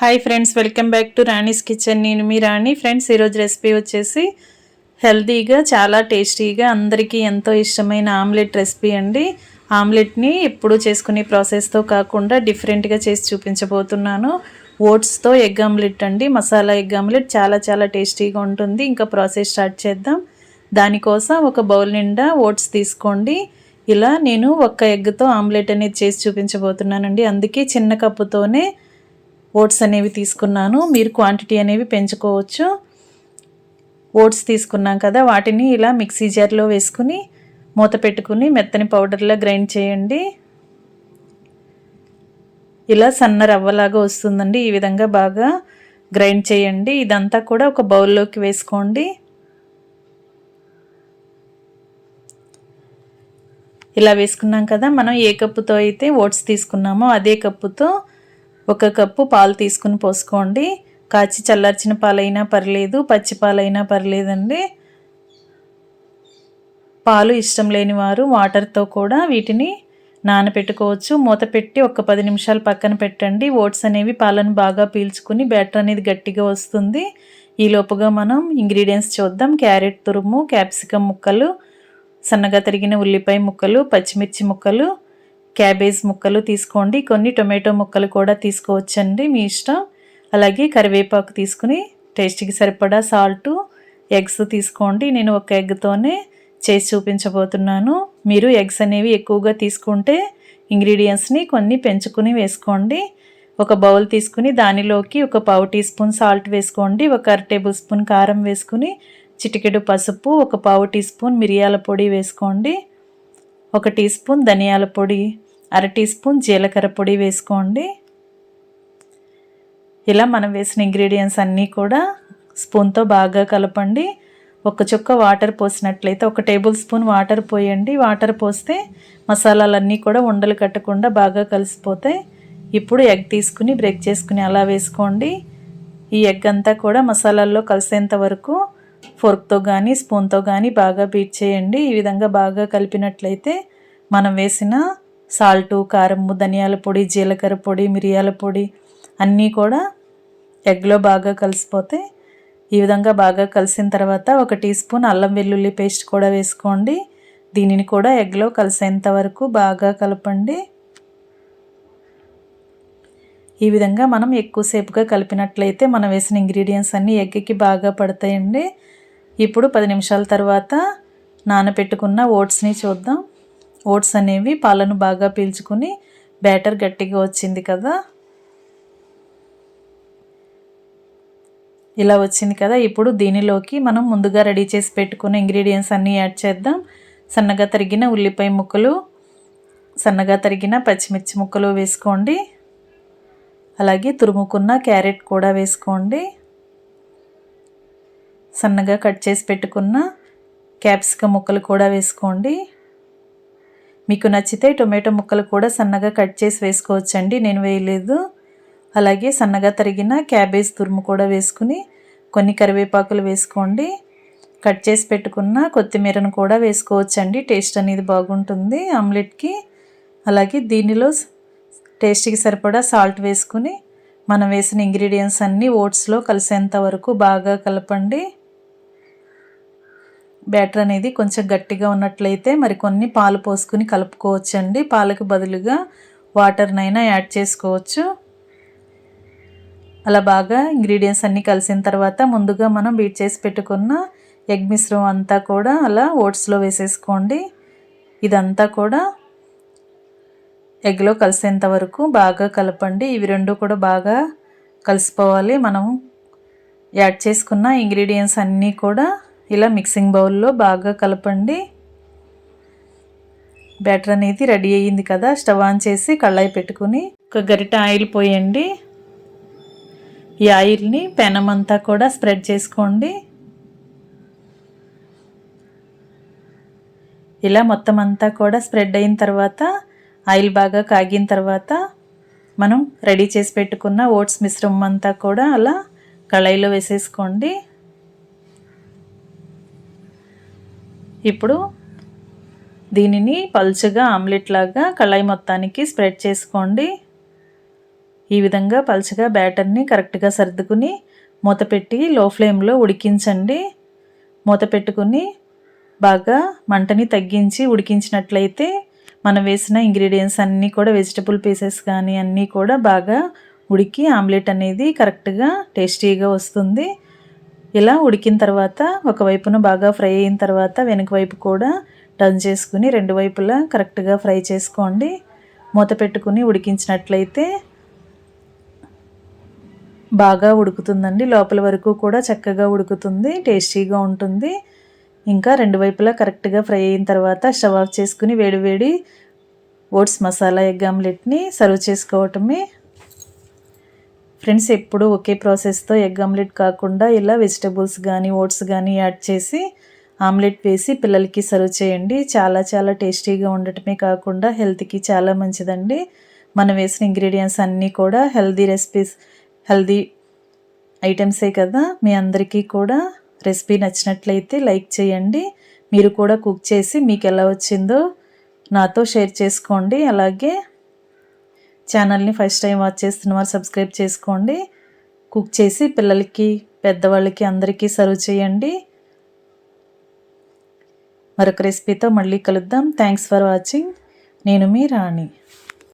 Hi friends welcome back to Rani's kitchen నేను మీ రాణి. Friends ఈరోజు రెసిపీ వచ్చేసి హెల్తీగా చాలా టేస్టీగా అందరికీ ఎంతో ఇష్టమైన ఆమ్లెట్ రెసిపీ అండి. ఆమ్లెట్ని ఎప్పుడు చేసుకునే ప్రాసెస్తో కాకుండా డిఫరెంట్గా చేసి చూపించబోతున్నాను. ఓట్స్తో ఎగ్ ఆమ్లెట్ అండి. మసాలా ఎగ్ ఆమ్లెట్ చాలా చాలా టేస్టీగా ఉంటుంది. ఇంకా ప్రాసెస్ స్టార్ట్ చేద్దాం. దానికోసం ఒక బౌల్ నిండా ఓట్స్ తీసుకోండి. ఇలా నేను ఒక్క ఎగ్తో ఆమ్లెట్ అనేది చేసి చూపించబోతున్నానండి. అందుకే చిన్న కప్పుతోనే ఓట్స్ అనేవి తీసుకున్నాను. మీరు క్వాంటిటీ అనేవి పెంచుకోవచ్చు. ఓట్స్ తీసుకున్నాం కదా వాటిని ఇలా మిక్సీ జార్లో వేసుకుని మూత పెట్టుకుని మెత్తని పౌడర్లా గ్రైండ్ చేయండి. ఇలా సన్న రవ్వలాగా వస్తుందండి. ఈ విధంగా బాగా గ్రైండ్ చేయండి. ఇదంతా కూడా ఒక బౌల్లోకి వేసుకోండి. ఇలా వేసుకున్నాం కదా మనం ఏ కప్పుతో అయితే ఓట్స్ తీసుకున్నామో అదే కప్పుతో ఒక కప్పు పాలు తీసుకుని పోసుకోండి. కాచి చల్లార్చిన పాలైనా పర్లేదు పచ్చి పాలైనా పర్లేదండి. పాలు ఇష్టం లేని వారు వాటర్తో కూడా వీటిని నానపెట్టుకోవచ్చు. మూత పెట్టి ఒక పది నిమిషాలు పక్కన పెట్టండి. ఓట్స్ అనేవి పాలను బాగా పీల్చుకుని బ్యాటర్ అనేది గట్టిగా వస్తుంది. ఈ లోపుగా మనం ఇంగ్రీడియంట్స్ చూద్దాం. క్యారెట్ తురుము క్యాప్సికమ్ ముక్కలు సన్నగా తరిగిన ఉల్లిపాయ ముక్కలు పచ్చిమిర్చి ముక్కలు క్యాబేజ్ ముక్కలు తీసుకోండి. కొన్ని టొమాటో ముక్కలు కూడా తీసుకోవచ్చండి మీ ఇష్టం. అలాగే కరివేపాకు తీసుకుని టేస్ట్కి సరిపడా సాల్టు ఎగ్స్ తీసుకోండి. నేను ఒక ఎగ్తోనే చేసి చూపించబోతున్నాను. మీరు ఎగ్స్ అనేవి ఎక్కువగా తీసుకుంటే ఇంగ్రీడియంట్స్ని కొన్ని పెంచుకుని వేసుకోండి. ఒక బౌల్ తీసుకుని దానిలోకి ఒక పావు టీ స్పూన్ సాల్ట్ వేసుకోండి. ఒక అర టేబుల్ స్పూన్ కారం వేసుకుని చిటికెడు పసుపు ఒక పావు టీ స్పూన్ మిరియాల పొడి వేసుకోండి. ఒక టీ స్పూన్ ధనియాల పొడి అర టీ స్పూన్ జీలకర్ర పొడి వేసుకోండి. ఇలా మనం వేసిన ఇంగ్రీడియంట్స్ అన్నీ కూడా స్పూన్తో బాగా కలపండి. ఒక చుక్క వాటర్ పోసినట్లయితే ఒక టేబుల్ స్పూన్ వాటర్ పోయండి. వాటర్ పోస్తే మసాలాలన్నీ కూడా ఉండలు కట్టకుండా బాగా కలిసిపోతాయి. ఇప్పుడు ఎగ్ తీసుకుని బ్రేక్ చేసుకుని అలా వేసుకోండి. ఈ ఎగ్ అంతా కూడా మసాలాల్లో కలిసేంత వరకు ఫోర్క్తో కానీ స్పూన్తో కానీ బాగా బీట్ చేయండి. ఈ విధంగా బాగా కలిపినట్లయితే మనం వేసిన సాల్టు కారము ధనియాల పొడి జీలకర్ర పొడి మిరియాల పొడి అన్నీ కూడా ఎగ్లో బాగా కలిసిపోతే ఈ విధంగా బాగా కలిసిన తర్వాత ఒక టీ స్పూన్ అల్లం వెల్లుల్లి పేస్ట్ కూడా వేసుకోండి. దీనిని కూడా ఎగ్లో కలిసేంత వరకు బాగా కలపండి. ఈ విధంగా మనం ఎక్కువసేపుగా కలిపినట్లయితే మనం వేసిన ఇంగ్రీడియంట్స్ అన్నీ ఎగ్కి బాగా పడతాయండి. ఇప్పుడు పది నిమిషాల తర్వాత నానబెట్టుకున్న ఓట్స్ని చూద్దాం. ఓట్స్ అనేవి పాలను బాగా పీల్చుకుని బ్యాటర్ గట్టిగా వచ్చింది కదా. ఇలా వచ్చింది కదా. ఇప్పుడు దీనిలోకి మనం ముందుగా రెడీ చేసి పెట్టుకున్న ఇంగ్రీడియంట్స్ అన్నీ యాడ్ చేద్దాం. సన్నగా తరిగిన ఉల్లిపాయ ముక్కలు సన్నగా తరిగిన పచ్చిమిర్చి ముక్కలు వేసుకోండి. అలాగే తురుముకున్న క్యారెట్ కూడా వేసుకోండి. సన్నగా కట్ చేసి పెట్టుకున్న క్యాప్సికమ్ ముక్కలు కూడా వేసుకోండి. మీకు నచ్చితే టొమాటో ముక్కలు కూడా సన్నగా కట్ చేసి వేసుకోవచ్చండి. నేను వేయలేదు. అలాగే సన్నగా తరిగిన క్యాబేజ్ తురుము కూడా వేసుకుని కొన్ని కరివేపాకులు వేసుకోండి. కట్ చేసి పెట్టుకున్న కొత్తిమీరను కూడా వేసుకోవచ్చండి. టేస్ట్ అనేది బాగుంటుంది ఆమ్లెట్కి. అలాగే దీనిలో టేస్ట్కి సరిపడా సాల్ట్ వేసుకుని మనం వేసిన ఇంగ్రీడియంట్స్ అన్నీ ఓట్స్లో కలిసేంత వరకు బాగా కలపండి. బ్యాటర్ అనేది కొంచెం గట్టిగా ఉన్నట్లయితే మరి కొన్ని పాలు పోసుకుని కలుపుకోవచ్చండి. పాలకు బదులుగా వాటర్నైనా యాడ్ చేసుకోవచ్చు. అలా బాగా ఇంగ్రీడియంట్స్ అన్నీ కలిసిన తర్వాత ముందుగా మనం బీట్ చేసి పెట్టుకున్న ఎగ్ మిశ్రమం అంతా కూడా అలా ఓట్స్లో వేసేసుకోండి. ఇదంతా కూడా ఎగ్లో కలిసేంత వరకు బాగా కలపండి. ఇవి రెండు కూడా బాగా కలిసిపోవాలి. మనం యాడ్ చేసుకున్న ఇంగ్రీడియంట్స్ అన్నీ కూడా ఇలా మిక్సింగ్ బౌల్లో బాగా కలపండి. బ్యాటర్ అనేది రెడీ అయ్యింది కదా స్టవ్ ఆన్ చేసి కళ్ళాయి పెట్టుకుని ఒక గరిట ఆయిల్ పోయండి. ఈ ఆయిల్ని పెనం అంతా కూడా స్ప్రెడ్ చేసుకోండి. ఇలా మొత్తం అంతా కూడా స్ప్రెడ్ అయిన తర్వాత ఆయిల్ బాగా కాగిన తర్వాత మనం రెడీ చేసి పెట్టుకున్న ఓట్స్ మిశ్రమం అంతా కూడా అలా కళాయిలో వేసేసుకోండి. ఇప్పుడు దీనిని పలుచగా ఆమ్లెట్ లాగా కళాయి మొత్తానికి స్ప్రెడ్ చేసుకోండి. ఈ విధంగా పలుచగా బ్యాటర్ని కరెక్ట్గా సర్దుకుని మూత పెట్టి లో ఫ్లేమ్లో ఉడికించండి. మూత పెట్టుకుని బాగా మంటని తగ్గించి ఉడికించినట్లయితే మనం వేసిన ఇంగ్రీడియంట్స్ అన్నీ కూడా వెజిటబుల్ పీసెస్ కానీ అన్నీ కూడా బాగా ఉడికి ఆమ్లెట్ అనేది కరెక్ట్గా టేస్టీగా వస్తుంది. ఇలా ఉడికిన తర్వాత ఒకవైపున బాగా ఫ్రై అయిన తర్వాత వెనుక వైపు కూడా టర్న్ చేసుకుని రెండు వైపులా కరెక్ట్గా ఫ్రై చేసుకోండి. మూత పెట్టుకుని ఉడికించినట్లయితే బాగా ఉడుకుతుందండి. లోపల వరకు కూడా చక్కగా ఉడుకుతుంది టేస్టీగా ఉంటుంది. ఇంకా రెండు వైపులా కరెక్ట్గా ఫ్రై అయిన తర్వాత స్టవ్ ఆఫ్ చేసుకుని వేడివేడి ఓట్స్ మసాలా ఎగ్ ఆమ్లెట్ని సర్వ్ చేసుకోవటమే ఫ్రెండ్స్ ఎప్పుడు ఒకే ప్రాసెస్తో ఎగ్ ఆమ్లెట్ కాకుండా ఇలా వెజిటబుల్స్ కానీ ఓట్స్ కానీ యాడ్ చేసి ఆమ్లెట్ వేసి పిల్లలకి సర్వ్ చేయండి. చాలా చాలా టేస్టీగా ఉండటమే కాకుండా హెల్త్కి చాలా మంచిదండి. మనం వేసిన ఇంగ్రీడియంట్స్ అన్నీ కూడా హెల్దీ రెసిపీస్ హెల్దీ ఐటమ్సే కదా. మీ అందరికీ కూడా రెసిపీ నచ్చినట్లయితే లైక్ చేయండి. మీరు కూడా కుక్ చేసి మీకు ఎలా వచ్చిందో నాతో షేర్ చేసుకోండి. అలాగే ఛానల్ని ఫస్ట్ టైం వాచ్ చేస్తున్న వారు సబ్స్క్రైబ్ చేసుకోండి. కుక్ చేసి పిల్లలకి పెద్దవాళ్ళకి అందరికీ సర్వ్ చేయండి. మరొక రెసిపీతో మళ్ళీ కలుద్దాం. థ్యాంక్స్ ఫర్ వాచింగ్ నేను మీ రాణి.